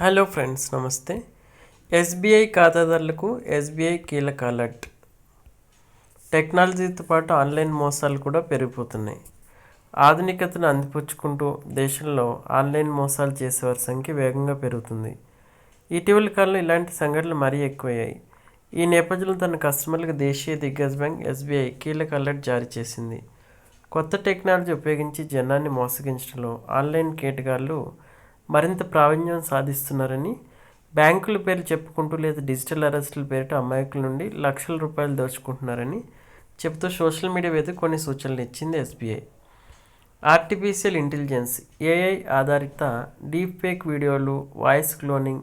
Hello friends నమస్తే. SBI ఖాతాదారులకు SBI కీలక అలర్ట్. టెక్నాలజీతో పాటు ఆన్లైన్ మోసాలు కూడా పెరిగిపోతున్నాయి. ఆధునికతను అందిపుచ్చుకుంటూ దేశంలో ఆన్లైన్ మోసాలు చేసేవారి సంఖ్య వేగంగా పెరుగుతుంది. ఇటీవల కాలంలో ఇలాంటి సంఘటనలు మరీ ఎక్కువయ్యాయి. ఈ నేపథ్యంలో తన కస్టమర్లకు దేశీయ దిగ్గజ బ్యాంక్ ఎస్బీఐ కీలక అలర్ట్ జారీ చేసింది. కొత్త టెక్నాలజీ ఉపయోగించి జనాన్ని మోసగించడంలో ఆన్లైన్ కేటగాళ్ళు మరింత ప్రావీణ్యం సాధిస్తున్నారని బ్యాంకుల పేర్లు చెప్పుకుంటూ లేదా డిజిటల్ అరెస్టుల పేరిట అమాయకుల నుండి లక్షల రూపాయలు దోచుకుంటున్నారని చెబుతూ సోషల్ మీడియా వేదిక కొన్ని సూచనలు ఇచ్చింది ఎస్బీఐ. ఆర్టిఫిషియల్ ఇంటెలిజెన్స్ ఏఐ ఆధారిత డీప్ ఫేక్ వీడియోలు voice cloning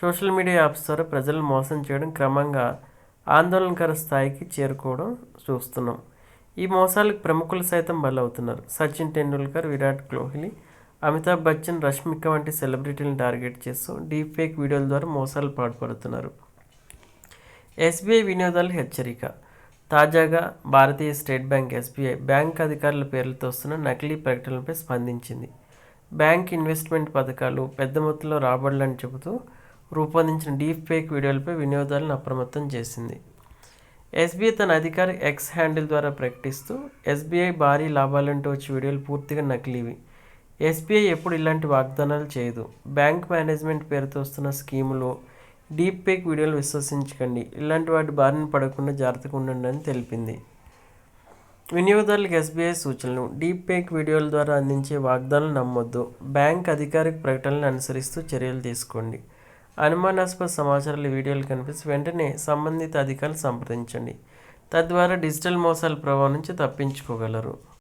social media apps ద్వారా ప్రజలను మోసం చేయడం క్రమంగా ఆందోళనకర స్థాయికి చేరుకోవడం చూస్తున్నాం. ఈ మోసాలకు ప్రముఖులు సైతం బలవుతున్నారు. సచిన్ టెండూల్కర్ విరాట్ కోహ్లీ అమితాబ్ బచ్చన్ రష్మిక వంటి సెలబ్రిటీలను టార్గెట్ చేస్తూ డీప్ ఫేక్ వీడియోల ద్వారా మోసాలు పాల్పడుతున్నారు ఎస్బీఐ వినియోగదారుల హెచ్చరిక తాజాగా భారతీయ స్టేట్ బ్యాంక్ ఎస్బీఐ బ్యాంక్ అధికారుల పేర్లతో వస్తున్న నకిలీ ప్రకటనలపై స్పందించింది. బ్యాంక్ ఇన్వెస్ట్మెంట్ పథకాలు పెద్ద మొత్తంలో రాబడులని చెబుతూ రూపొందించిన డీప్ ఫేక్ వీడియోలపై వినియోగదారులను అప్రమత్తం చేసింది. ఎస్బీఐ తన అధికారిక ఎక్స్ హ్యాండిల్ ద్వారా ప్రకటిస్తూ ఎస్బీఐ భారీ లాభాలంటూ వచ్చే వీడియోలు పూర్తిగా నకిలీవి. ఎస్బీఐ ఎప్పుడు ఇలాంటి వాగ్దానాలు చేయదు. బ్యాంక్ మేనేజ్మెంట్ పేరుతో వస్తున్న స్కీములు డీప్ పేక్ వీడియోలు విశ్వసించకండి. ఇలాంటి వాటి బారిన పడకుండా జాగ్రత్తగా ఉండండి అని తెలిపింది. వినియోగదారులకు ఎస్బీఐ సూచనలు. డీప్ పేక్ వీడియోల ద్వారా అందించే వాగ్దానాలు నమ్మొద్దు. బ్యాంక్ అధికారిక ప్రకటనలను అనుసరిస్తూ చర్యలు తీసుకోండి. అనుమానాస్పద సమాచారాలు వీడియోలు కనిపిస్తే వెంటనే సంబంధిత అధికారులు సంప్రదించండి. తద్వారా డిజిటల్ మోసాల ప్రభావం నుంచి తప్పించుకోగలరు.